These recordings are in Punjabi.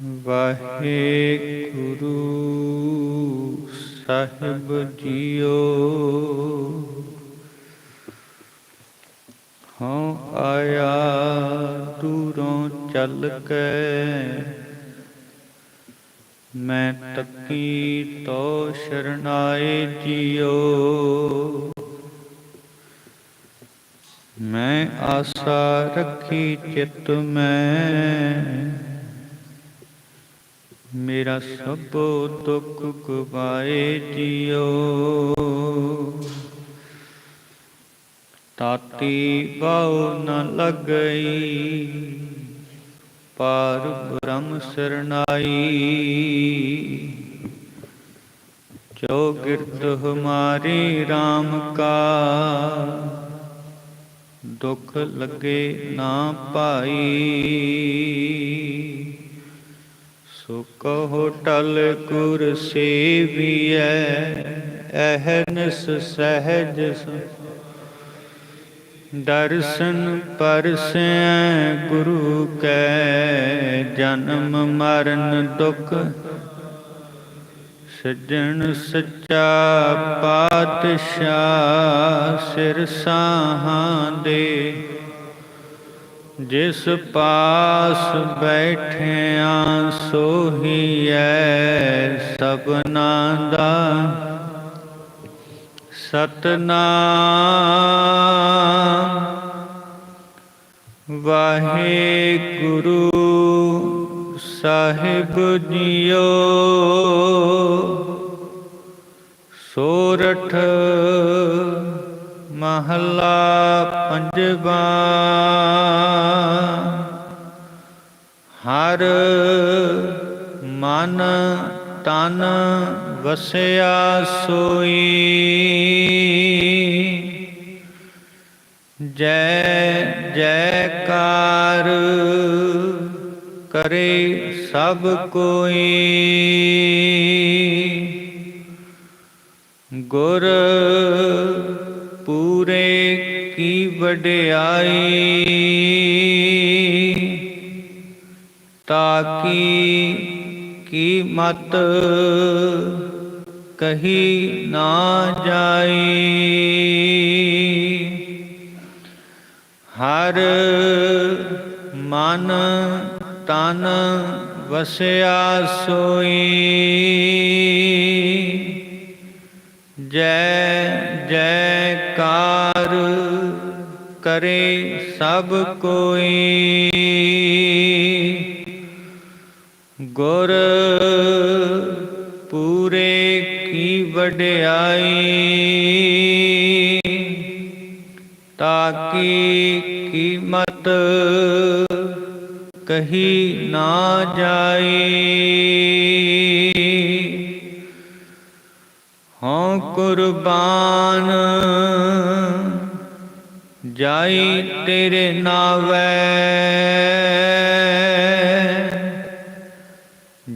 ਵਾਹਿਗੁਰੂ ਸਾਹਿਬ ਜੀਓ। ਹਉ ਆਇਆ ਦੂਰੋਂ ਚੱਲ ਕੇ, ਮੈਂ ਤੱਕੀ ਤੋ ਸ਼ਰਨਾਏ ਜੀਓ। ਮੈਂ ਆਸਾ ਰੱਖੀ ਚਿਤ ਮੈਂ ਮੇਰਾ ਸਭ ਦੁੱਖ ਗਵਾਏ ਜੀਓ ਤਾਤੀ ਬਾਉ ਨ ਲਗਈ, ਪਾਰ ਬ੍ਰਹਮ ਸਰਨਾਈ ਜੋ ਗਿਰਦ ਹਮਾਰੀ RAM ਕਾ, ਦੁੱਖ ਲੱਗੇ ਨਾ ਭਾਈ ਸੋ ਕਹੋ ਟਲ ਕੁਰ ਸੇਵੀਐ ਅਹਨਸ ਸਹਿਜ ਦਰਸ਼ਨ ਪਰਸੈ ਗੁਰੂ ਕੈ ਜਨਮ ਮਰਨ ਦੁਖ। ਸੱਜਣ ਸੱਚਾ ਪਾਤਸ਼ਾਹ ਸਿਰ ਸਾਹਾਂ ਦੇ। ਜਿਸ ਪਾਸ ਬੈਠਿਆ ਸੋਹੀਐ ਸਭਨਾ ਦਾ। ਸਤਨਾਮ ਵਾਹਿਗੁਰੂ ਸਾਹਿਬ ਜੀਓ। ਸੋਰਠ ਮਹਲਾ ਪੰਜਵਾ। ਹਰ ਮਨ ਤਨ ਵਸਿਆ ਸੋਈ। ਜੈ ਜੈਕਾਰ ਕਰੇ ਸਭ ਕੋਈ। ਗੁਰ ਪੂਰੇ ਕੀ ਵਡਿਆਈ? ਤਾਕੀ ਕੀ ਮਤ ਕਹੀ ਨਾ ਜਾਈ? ਹਰ ਮਨ ਤਨ ਵਸਿਆ ਸੋਈ। ਜੈ ਜੈ ਕਰੇ ਸਭ ਕੋਈ। ਗੁਰ ਪੂਰੇ ਕੀ ਵਡਿਆਈ ਤਾਕੀ ਕੀਮਤ ਕਹੀ ਨਾ ਜਾਏ ਹਉ ਕੁਰਬਾਨ ਜਾਈ ਤੇਰੇ ਨਾਵੇ।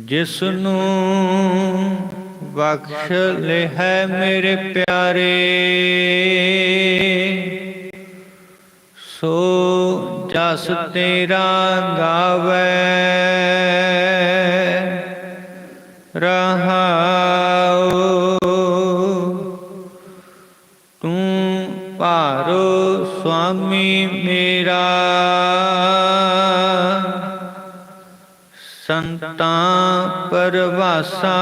ਜਿਸ ਨੂੰ ਬਖਸ਼ ਲਿਹੈ ਮੇਰੇ ਪਿਆਰੇ ਸੋ ਜਸ ਤੇਰਾ ਗਾਵੇ। ਰਹਾਉ ਸੁਆਮੀ ਮੇਰਾ ਸੰਤਾਂ ਪਰਵਾਸਾ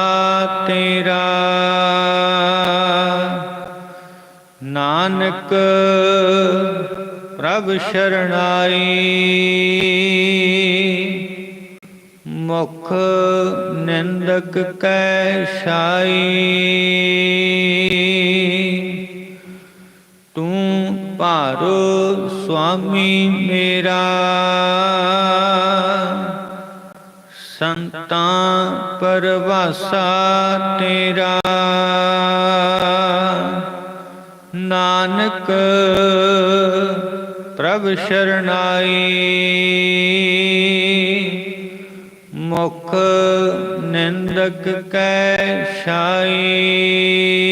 ਤੇਰਾ ਨਾਨਕ ਪ੍ਰਭ ਸ਼ਰਣਾਈ ਮੁਖ ਨਿੰਦਕ ਕੈ ਛਾਈ ਤੂੰ ਭਾਰੋ ਸੁਆਮੀ ਮੇਰਾ। ਸੰਤਾਂ ਪਰਵਾਸਾ ਤੇਰਾ। ਨਾਨਕ ਪ੍ਰਭ ਸ਼ਰਨਾਈ। ਮੁਖ ਨਿੰਦਕ ਕੈ ਛਾਈ।